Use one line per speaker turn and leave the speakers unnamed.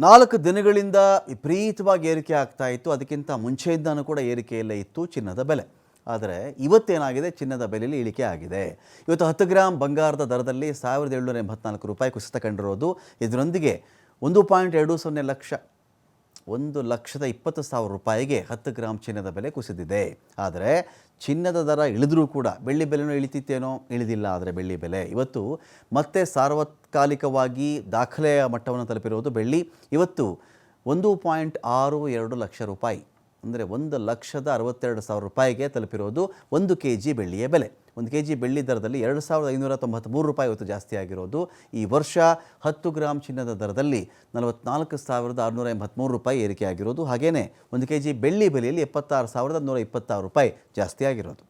ನಾಲ್ಕು ದಿನಗಳಿಂದ ವಿಪರೀತವಾಗಿ ಏರಿಕೆ ಆಗ್ತಾ ಇತ್ತು. ಅದಕ್ಕಿಂತ ಮುಂಚೆಯಿಂದನೂ ಕೂಡ ಏರಿಕೆಯಲ್ಲೇ ಇತ್ತು ಚಿನ್ನದ ಬೆಲೆ. ಆದರೆ ಇವತ್ತೇನಾಗಿದೆ? ಚಿನ್ನದ ಬೆಲೆಯಲ್ಲಿ ಇಳಿಕೆ ಆಗಿದೆ. ಇವತ್ತು ಹತ್ತು ಗ್ರಾಮ್ ಬಂಗಾರದ ದರದಲ್ಲಿ ಸಾವಿರದ ಏಳ್ನೂರ ಎಂಬತ್ನಾಲ್ಕು ರೂಪಾಯಿ ಕುಸಿತ ಕಂಡಿರೋದು. ಇದರೊಂದಿಗೆ ಒಂದು ಪಾಯಿಂಟ್ ಎರಡು ಸೊನ್ನೆ ಲಕ್ಷ ಒಂದು ಲಕ್ಷದ ಇಪ್ಪತ್ತು ಸಾವಿರ ರೂಪಾಯಿಗೆ ಹತ್ತು ಗ್ರಾಮ್ ಚಿನ್ನದ ಬೆಲೆ ಕುಸಿದಿದೆ. ಆದರೆ ಚಿನ್ನದ ದರ ಇಳಿದರೂ ಕೂಡ ಬೆಳ್ಳಿ ಬೆಲೆನೂ ಇಳಿತಿತ್ತೇನೋ? ಇಳಿದಿಲ್ಲ. ಆದರೆ ಬೆಳ್ಳಿ ಬೆಲೆ ಇವತ್ತು ಮತ್ತೆ ಸಾರ್ವಕಾಲಿಕವಾಗಿ ದಾಖಲೆಯ ಮಟ್ಟವನ್ನು ತಲುಪಿರುವುದು ಬೆಳ್ಳಿ. ಇವತ್ತು ಒಂದು ಪಾಯಿಂಟ್ ಆರು ಎರಡು ಲಕ್ಷ ರೂಪಾಯಿ ಅಂದರೆ ಒಂದು ಲಕ್ಷದ ಅರವತ್ತೆರಡು ಸಾವಿರ ರೂಪಾಯಿಗೆ ತಲುಪಿರೋದು ಒಂದು ಕೆ ಜಿ ಬೆಳ್ಳಿಯ ಬೆಲೆ. ಒಂದು ಕೆ ಜಿ ಬೆಳ್ಳಿ ದರದಲ್ಲಿ ಎರಡು ಸಾವಿರದ ಐನೂರ ತೊಂಬತ್ತ್ಮೂರು ರೂಪಾಯಿ ಇವತ್ತು ಜಾಸ್ತಿ ಆಗಿರೋದು. ಈ ವರ್ಷ ಹತ್ತು ಗ್ರಾಮ್ ಚಿನ್ನದ ದರದಲ್ಲಿ ನಲವತ್ನಾಲ್ಕು ಸಾವಿರದ ಆರುನೂರ ಎಂಬತ್ತ್ಮೂರು ರೂಪಾಯಿ ಏರಿಕೆ ಆಗಿರೋದು ಹಾಗೆಯೇ ಒಂದು ಕೆ ಜಿ ಬೆಳ್ಳಿ ಬೆಲೆಯಲ್ಲಿ ಎಪ್ಪತ್ತಾರು ಸಾವಿರದ ನೂರ ಇಪ್ಪತ್ತಾರು ರೂಪಾಯಿ ಜಾಸ್ತಿ ಆಗಿರೋದು.